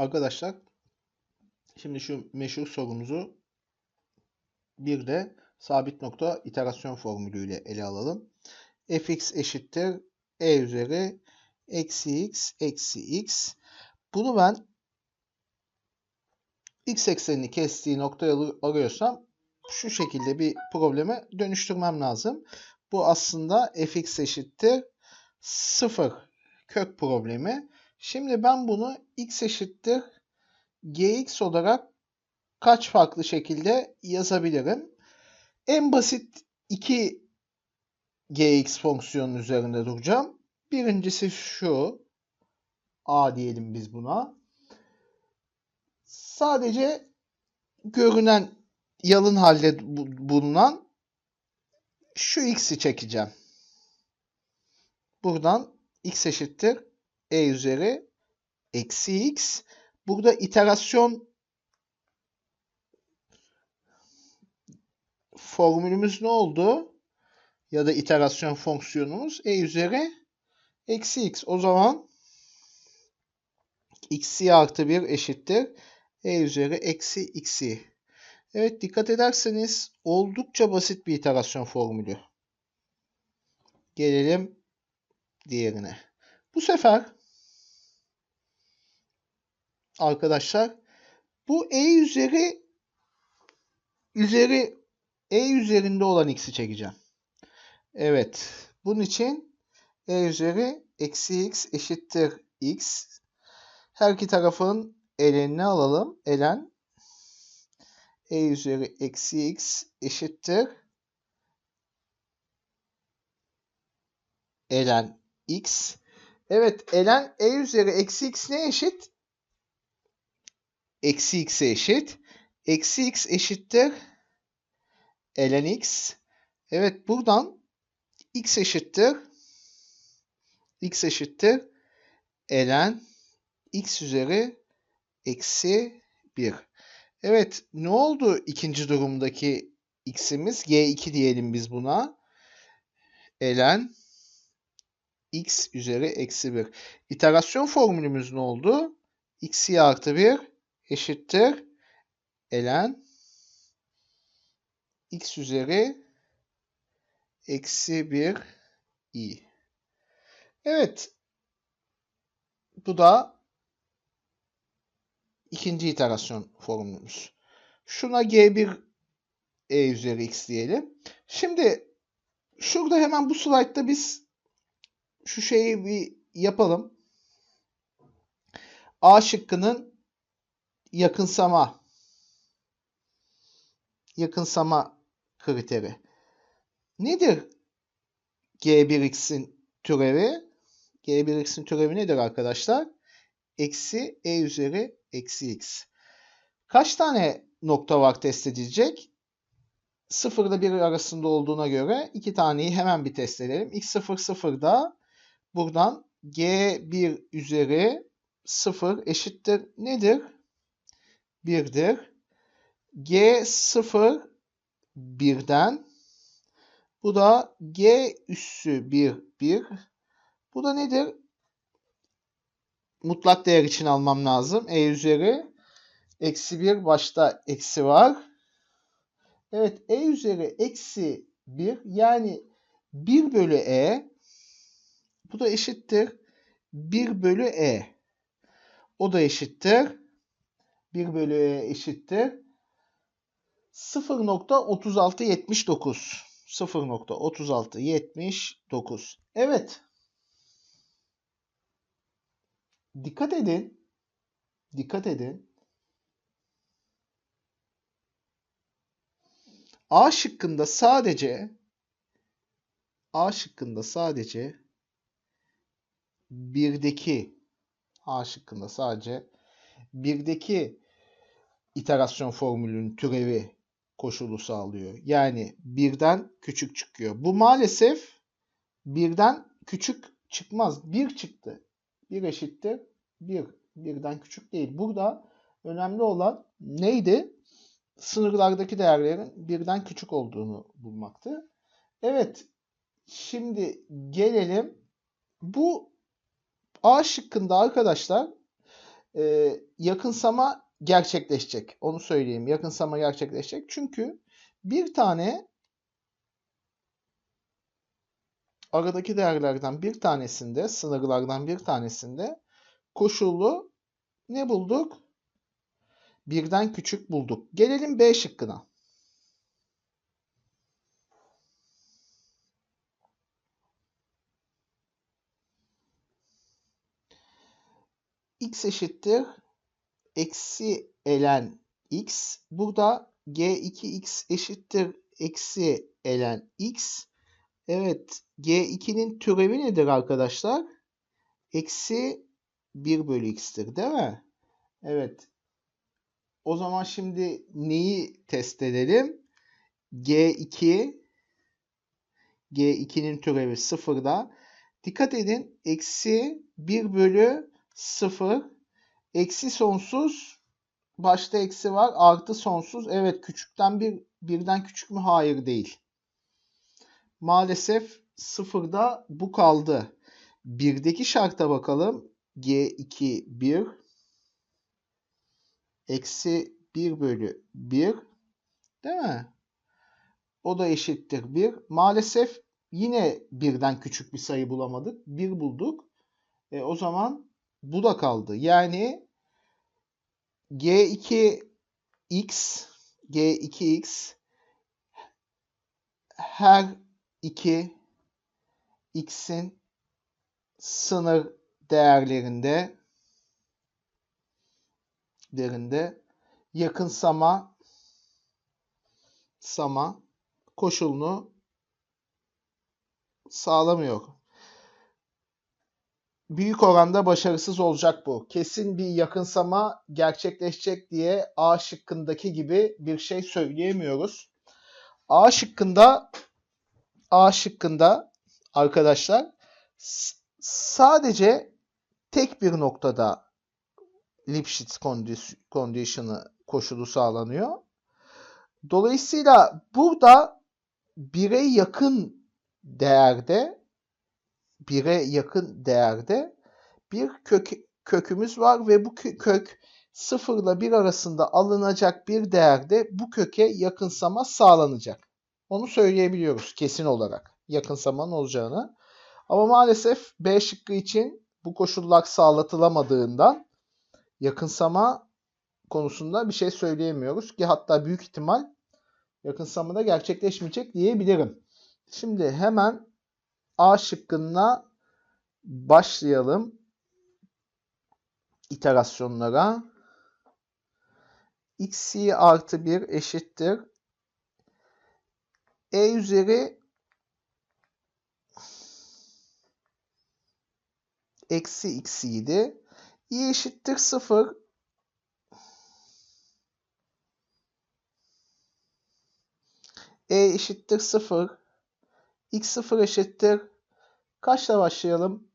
Arkadaşlar şimdi şu meşhur sorumuzu bir de sabit nokta iterasyon formülüyle ele alalım. fx eşittir e üzeri eksi x eksi x. Bunu ben x eksenini kestiği noktayı arıyorsam şu şekilde bir probleme dönüştürmem lazım. Bu aslında fx eşittir 0 kök problemi. Şimdi ben bunu x eşittir gx olarak kaç farklı şekilde yazabilirim? En basit iki gx fonksiyonun üzerinde duracağım. Birincisi şu. a diyelim biz buna. Sadece görünen yalın halde bulunan şu x'i çekeceğim. Buradan x eşittir e üzeri eksi x. Burada iterasyon formülümüz ne oldu? Ya da iterasyon fonksiyonumuz e üzeri eksi x. O zaman x'i artı 1 eşittir e üzeri eksi x'i. Evet dikkat ederseniz oldukça basit bir iterasyon formülü. Gelelim diğerine. Bu sefer arkadaşlar bu e üzeri üzeri e üzerinde olan x'i çekeceğim. Evet. Bunun için e üzeri eksi x eşittir x. Her iki tarafın elenini alalım. Elen e üzeri eksi x eşittir elen x. Evet elen e üzeri eksi x ne eşit? Eksi x'e eşit. Eksi x eşittir ln x. Evet buradan x eşittir x eşittir ln x üzeri eksi 1. Evet ne oldu ikinci durumdaki x'imiz? g2 diyelim biz buna. ln x üzeri eksi 1. İterasyon formülümüz ne oldu? x'i artı 1 eşittir ln x üzeri eksi 1 i. Evet. Bu da ikinci iterasyon formülümüz. Şuna g1 e üzeri x diyelim. Şimdi şurada hemen bu slaytta biz şu şeyi bir yapalım. A şıkkının yakınsama yakınsama kriteri. Nedir G1x'in türevi? G1x'in türevi nedir arkadaşlar? Eksi e üzeri eksi x. Kaç tane nokta var test edilecek? 0 ile 1 arasında olduğuna göre iki taneyi hemen bir test edelim. x0 0'da buradan g1 üzeri 0 eşittir nedir? 1'dir. g0 1'den. Bu da G üssü 1, 1. Bu da nedir? Mutlak değer için almam lazım. E üzeri eksi 1 başta eksi var. Evet E üzeri eksi 1 yani 1 bölü E bu da eşittir 1 bölü E. O da eşittir 1 bölü E eşittir 0.3679 0.3679 Evet. Dikkat edin. Dikkat edin. A şıkkında sadece A şıkkında sadece birdeki A şıkkında sadece birdeki iterasyon formülünün türevi koşulu sağlıyor. Yani birden küçük çıkıyor. Bu maalesef birden küçük çıkmaz. Bir çıktı. Bir eşittir. Bir. Birden küçük değil. Burada önemli olan neydi? Sınırlardaki değerlerin birden küçük olduğunu bulmaktı. Evet. Şimdi gelelim. Bu A şıkkında arkadaşlar e, yakınsama gerçekleşecek. Onu söyleyeyim. Yakınsama gerçekleşecek. Çünkü bir tane aradaki değerlerden bir tanesinde, sınırlardan bir tanesinde koşullu ne bulduk? Birden küçük bulduk. Gelelim B şıkkına. x eşittir eksi ln x. Burada g2x eşittir eksi ln x. Evet g2'nin türevi nedir arkadaşlar? Eksi 1 bölü x'tir değil mi? Evet. O zaman şimdi neyi test edelim? G2 G2'nin türevi 0'da. Dikkat edin. Eksi 1 bölü 0. Eksi sonsuz. Başta eksi var. Artı sonsuz. Evet küçükten bir birden küçük mü? Hayır değil. Maalesef 0'da bu kaldı. 1'deki şarta bakalım. G2 1 eksi 1 bölü 1 değil mi? O da eşittir 1. Maalesef yine birden küçük bir sayı bulamadık. 1 bulduk. E, o zaman bu da kaldı. Yani G2x G2x her iki x'in sınır değerlerinde derinde yakınsama sama koşulunu sağlamıyor. Büyük oranda başarısız olacak bu. Kesin bir yakınsama gerçekleşecek diye A şıkkındaki gibi bir şey söyleyemiyoruz. A şıkkında A şıkkında arkadaşlar sadece tek bir noktada Lipschitz condition'ı koşulu sağlanıyor. Dolayısıyla burada bire yakın değerde bire yakın değerde bir kök kökümüz var ve bu kök 0 ile 1 arasında alınacak bir değerde bu köke yakınsama sağlanacak. Onu söyleyebiliyoruz kesin olarak yakınsamanın olacağını. Ama maalesef B şıkkı için bu koşullar sağlatılamadığından yakınsama konusunda bir şey söyleyemiyoruz ki hatta büyük ihtimal yakınsama da gerçekleşmeyecek diyebilirim. Şimdi hemen A şıkkına başlayalım iterasyonlara. xy artı 1 eşittir. e üzeri eksi x idi. i eşittir 0. e eşittir 0. x 0 eşittir. Kaçla başlayalım?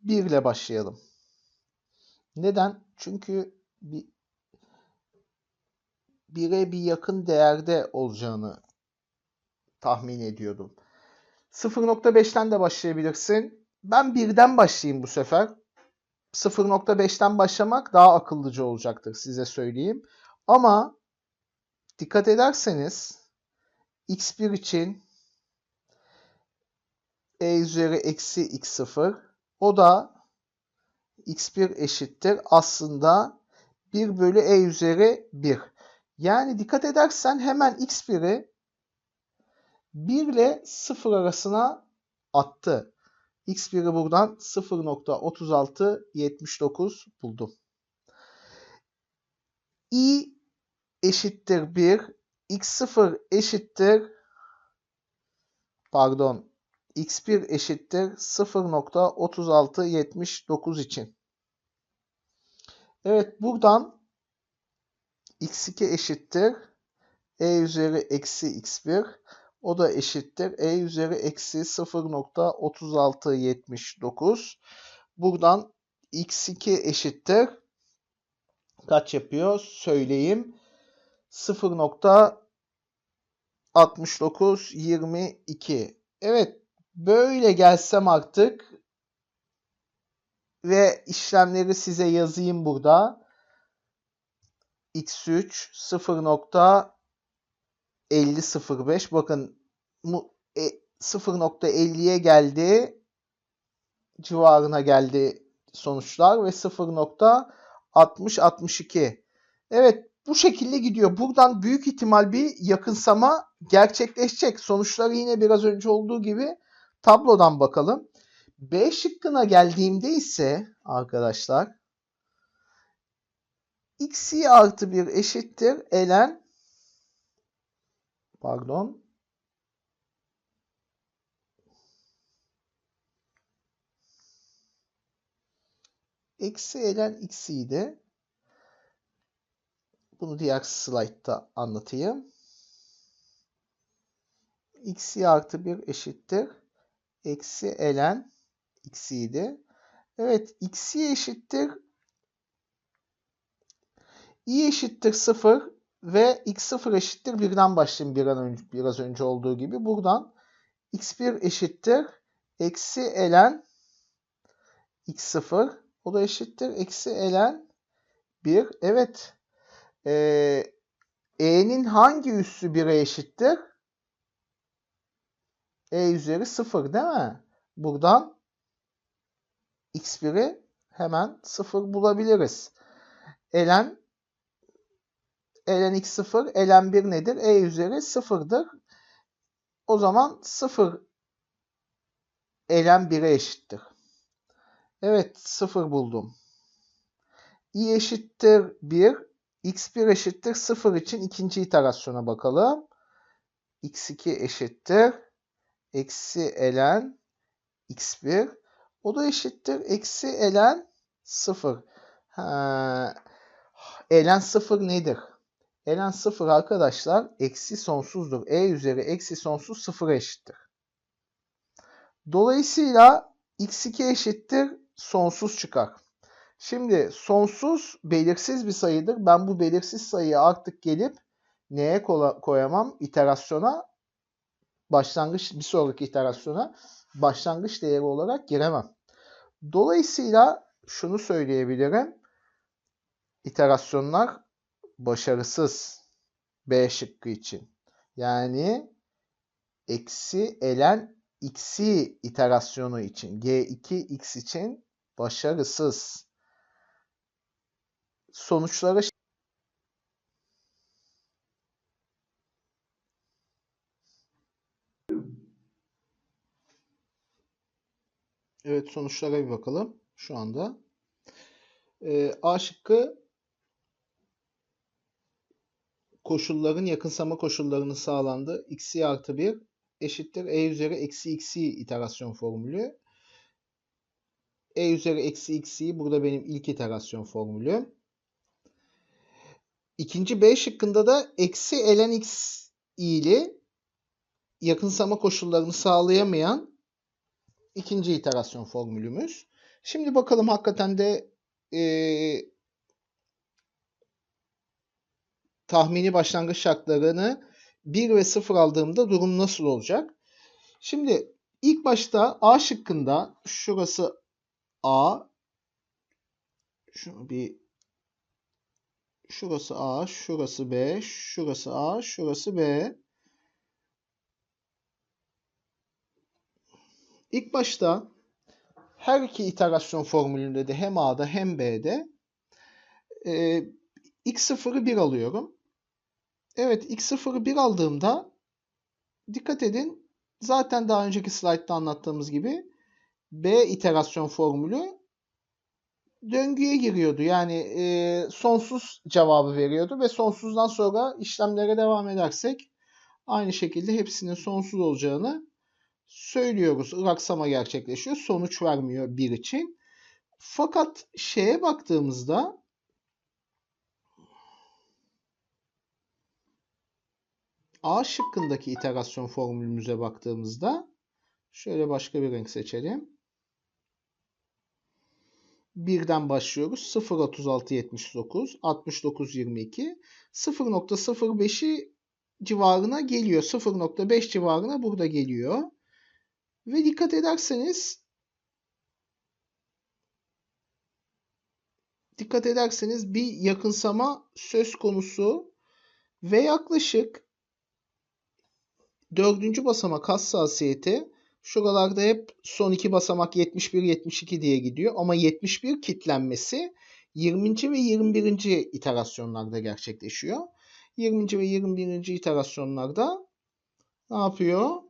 1 ile başlayalım. Neden? Çünkü bir 1'e bir yakın değerde olacağını tahmin ediyordum. 0.5'ten de başlayabilirsin. Ben 1'den başlayayım bu sefer. 0.5'ten başlamak daha akıllıca olacaktır size söyleyeyim. Ama dikkat ederseniz x1 için e üzeri eksi x0 o da x1 eşittir aslında 1 bölü e üzeri 1. Yani dikkat edersen hemen x1'i 1 ile 0 arasına attı. x1'i buradan 0.3679 buldum. i eşittir 1, x0 eşittir pardon x1 eşittir 0.3679 için. Evet buradan x2 eşittir e üzeri eksi x1 o da eşittir e üzeri eksi 0.3679 buradan x2 eşittir. Kaç yapıyor? Söyleyeyim. 0.6922 evet böyle gelsem artık ve işlemleri size yazayım burada. x3 0.5005 bakın mu- e, 0.50'ye geldi civarına geldi sonuçlar ve 0.60-62. Evet bu şekilde gidiyor. Buradan büyük ihtimal bir yakınsama gerçekleşecek. Sonuçları yine biraz önce olduğu gibi tablodan bakalım. B şıkkına geldiğimde ise arkadaşlar xy artı 1 eşittir ln pardon eksi ln x'ydi. Bunu diğer slaytta anlatayım. xy artı 1 eşittir. Eksi ln x'ydi. Evet xy eşittir. i eşittir 0 ve x0 eşittir 1'den başlayayım bir an önce, biraz önce olduğu gibi. Buradan x1 eşittir. Eksi ln x0 o da eşittir. Eksi ln 1. Evet. Ee, e'nin hangi üssü 1'e eşittir? E üzeri 0 değil mi? Buradan x1'i hemen 0 bulabiliriz. ln ln x0 ln 1 nedir? e üzeri 0'dır. O zaman 0 ln 1'e eşittir. Evet 0 buldum. i eşittir 1. x1 eşittir 0 için ikinci iterasyona bakalım. x2 eşittir. Eksi ln x1. O da eşittir. Eksi ln 0. Ha, ln 0 nedir? ln 0 arkadaşlar eksi sonsuzdur. e üzeri eksi sonsuz 0'a eşittir. Dolayısıyla x2 eşittir sonsuz çıkar. Şimdi sonsuz belirsiz bir sayıdır. Ben bu belirsiz sayıyı artık gelip neye koyamam? İterasyona başlangıç bir sonraki iterasyona başlangıç değeri olarak giremem. Dolayısıyla şunu söyleyebilirim. İterasyonlar başarısız B şıkkı için. Yani eksi ln x'i iterasyonu için g2x için başarısız. Sonuçları Evet sonuçlara bir bakalım şu anda. Ee, A şıkkı koşulların yakınsama koşullarının sağlandı. xy artı 1 eşittir e üzeri eksi x'i iterasyon formülü. e üzeri eksi x'i burada benim ilk iterasyon formülüm. İkinci B şıkkında da eksi ln x ile yakınsama koşullarını sağlayamayan ikinci iterasyon formülümüz. Şimdi bakalım hakikaten de e, tahmini başlangıç şartlarını 1 ve 0 aldığımda durum nasıl olacak? Şimdi ilk başta A şıkkında şurası A şunu bir şurası A, şurası B, şurası A, şurası B. İlk başta her iki iterasyon formülünde de hem A'da hem B'de e, x0'ı 1 alıyorum. Evet x0'ı 1 aldığımda dikkat edin zaten daha önceki slaytta anlattığımız gibi B iterasyon formülü döngüye giriyordu. Yani e, sonsuz cevabı veriyordu ve sonsuzdan sonra işlemlere devam edersek aynı şekilde hepsinin sonsuz olacağını söylüyoruz. Iraksama gerçekleşiyor. Sonuç vermiyor bir için. Fakat şeye baktığımızda A şıkkındaki iterasyon formülümüze baktığımızda şöyle başka bir renk seçelim. Birden başlıyoruz. 0.3679, 69.22, 0.05'i civarına geliyor. 0.5 civarına burada geliyor. Ve dikkat ederseniz dikkat ederseniz bir yakınsama söz konusu ve yaklaşık dördüncü basamak hassasiyeti şuralarda hep son iki basamak 71-72 diye gidiyor ama 71 kitlenmesi 20. ve 21. iterasyonlarda gerçekleşiyor. 20. ve 21. iterasyonlarda ne yapıyor?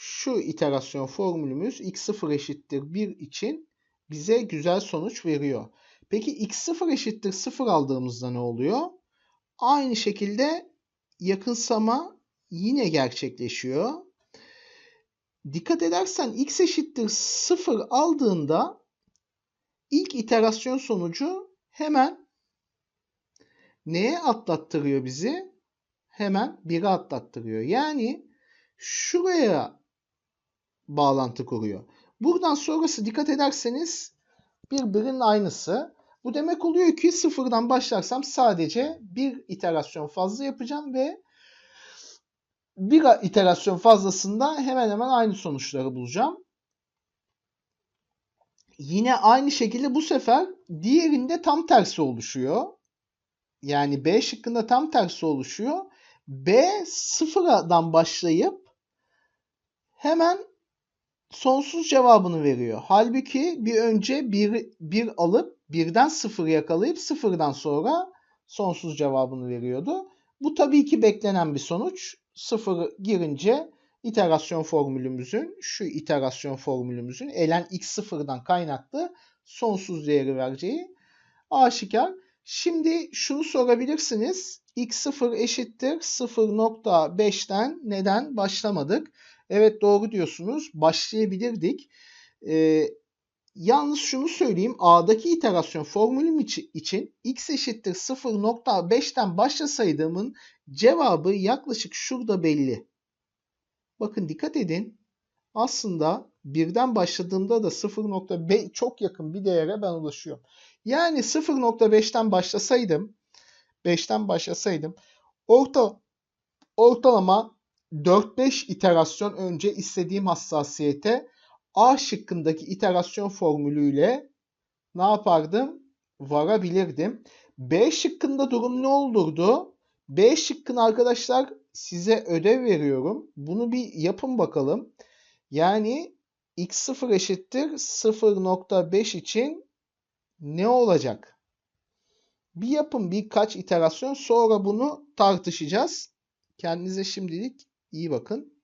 Şu iterasyon formülümüz x0 eşittir 1 için bize güzel sonuç veriyor. Peki x0 eşittir 0 aldığımızda ne oluyor? Aynı şekilde yakınsama yine gerçekleşiyor. Dikkat edersen x eşittir 0 aldığında ilk iterasyon sonucu hemen neye atlattırıyor bizi? Hemen 1'e atlattırıyor. Yani şuraya bağlantı kuruyor. Buradan sonrası dikkat ederseniz birbirinin aynısı. Bu demek oluyor ki sıfırdan başlarsam sadece bir iterasyon fazla yapacağım ve bir iterasyon fazlasında hemen hemen aynı sonuçları bulacağım. Yine aynı şekilde bu sefer diğerinde tam tersi oluşuyor. Yani B şıkkında tam tersi oluşuyor. B sıfırdan başlayıp hemen sonsuz cevabını veriyor. Halbuki bir önce bir, bir alıp birden sıfır yakalayıp sıfırdan sonra sonsuz cevabını veriyordu. Bu tabii ki beklenen bir sonuç. Sıfır girince iterasyon formülümüzün, şu iterasyon formülümüzün elen x sıfırdan kaynaklı sonsuz değeri vereceği aşikar. Şimdi şunu sorabilirsiniz. x0 eşittir 0.5'ten neden başlamadık? Evet doğru diyorsunuz. Başlayabilirdik. Ee, yalnız şunu söyleyeyim. A'daki iterasyon formülüm için x eşittir 0.5'ten başlasaydığımın cevabı yaklaşık şurada belli. Bakın dikkat edin. Aslında birden başladığımda da 0.5 çok yakın bir değere ben ulaşıyorum. Yani 0.5'ten başlasaydım 5'ten başlasaydım orta ortalama 4-5 iterasyon önce istediğim hassasiyete A şıkkındaki iterasyon formülüyle ne yapardım? Varabilirdim. B şıkkında durum ne olurdu? B şıkkını arkadaşlar size ödev veriyorum. Bunu bir yapın bakalım. Yani x0 eşittir 0.5 için ne olacak? Bir yapın birkaç iterasyon sonra bunu tartışacağız. Kendinize şimdilik iyi bakın.